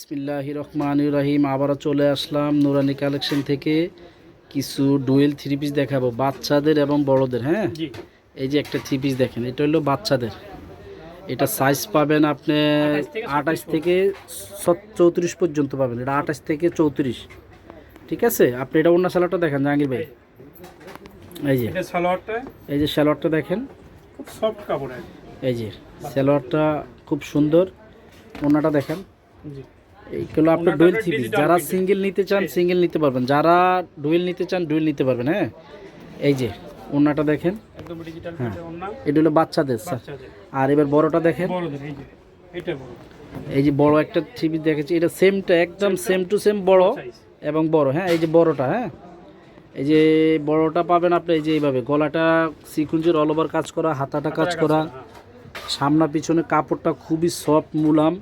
বিসমিল্লাহ রহমান রহিম আবারও চলে আসলাম নুরানি কালেকশন থেকে কিছু ডুয়েল থ্রি পিস দেখাবো বাচ্চাদের এবং বড়দের হ্যাঁ? এই যে একটা থ্রি পিস দেখেন এটা হলো বাচ্চাদের। এটা সাইজ পাবেন আপনি আঠাশ থেকে চৌত্রিশ পর্যন্ত পাবেন এটা আঠাশ থেকে চৌত্রিশ। ঠিক আছে? আপনি এটা অন্য সালাডটা দেখেন জাহাঙ্গীর ভাই। এই যে। সালোয়ারটা? এই যে সালোয়ারটা দেখেন। খুব সফট কাপড় এই যে সালোয়ারটা খুব সুন্দর। ওনাটা দেখেন। জি। এইগুলো আপনার ডুয়েল পিস যারা সিঙ্গেল নিতে চান সিঙ্গেল নিতে পারবেন। যারা ডুয়েল নিতে চান ডুয়েল নিতে পারবেন হ্যাঁ? এই যে ওনাটা দেখেন। হ্যাঁ। এটা হলো বাচ্চাদের স্যার। আর এবার বড়টা দেখেন। এই যে বড়। এই যে বড় একটা থ্রি দেখেছি এটা সেমটা একদম সেম টু সেম বড় এবং বড় হ্যাঁ? এই যে বড়টা হ্যাঁ? এই যে বড়টা পাবেন আপনি এই যে এইভাবে। গলাটা সিকুঞ্জের অল ওভার কাজ করা হাতাটা কাজ করা। সামনা পিছনে কাপড়টা খুবই সফট মুলাম।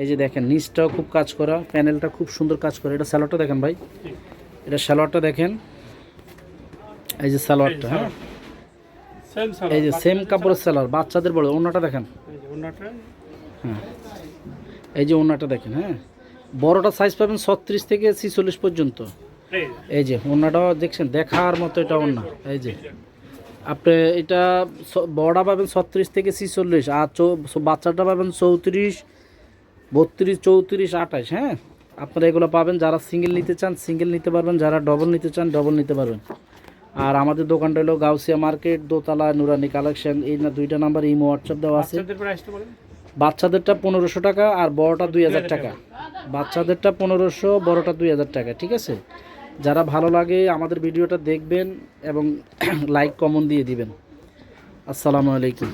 এই যে দেখেন নিচটাও খুব কাজ করা প্যানেলটা খুব সুন্দর কাজ করা। এটা স্যালোয়ারটা দেখেন ভাই। এটা সালোয়ারটা দেখেন। এই যে সালোয়ারটা হ্যাঁ? এই যে সেম কাপড়ের সালোয়ার। বাচ্চাদের বড় ওনাটা দেখেন। হ্যাঁ। এই যে ওনাটা দেখেন হ্যাঁ? বড়টা সাইজ পাবেন ছত্রিশ থেকে ছিচল্লিশ পর্যন্ত। এই যে, ওনাটাও দেখছেন দেখার মতো এটা ওনা এই যে। আপনি এটা বড়টা পাবেন ছত্রিশ থেকে ছিচল্লিশ আর বাচ্চাটা পাবেন চৌত্রিশ বত্রিশ চৌত্রিশ আঠাশ হ্যাঁ? আপনারা এগুলো পাবেন যারা সিঙ্গেল নিতে চান সিঙ্গেল নিতে পারবেন যারা ডবল নিতে চান ডবল নিতে পারবেন। আর আমাদের দোকানটা হলো গাউসিয়া মার্কেট দোতলা নুরানি কালেকশন এই না দুইটা নাম্বার ইমো হোয়াটসঅ্যাপ দেওয়া আছে। বাচ্চাদেরটা পনেরোশো টাকা আর বড়টা দুই হাজার টাকা। বাচ্চাদেরটা পনেরোশো বড়টা দুই হাজার টাকা ঠিক আছে? যারা ভালো লাগে আমাদের ভিডিওটা দেখবেন এবং লাইক কমন দিয়ে দিবেন। আসসালামু আলাইকুম।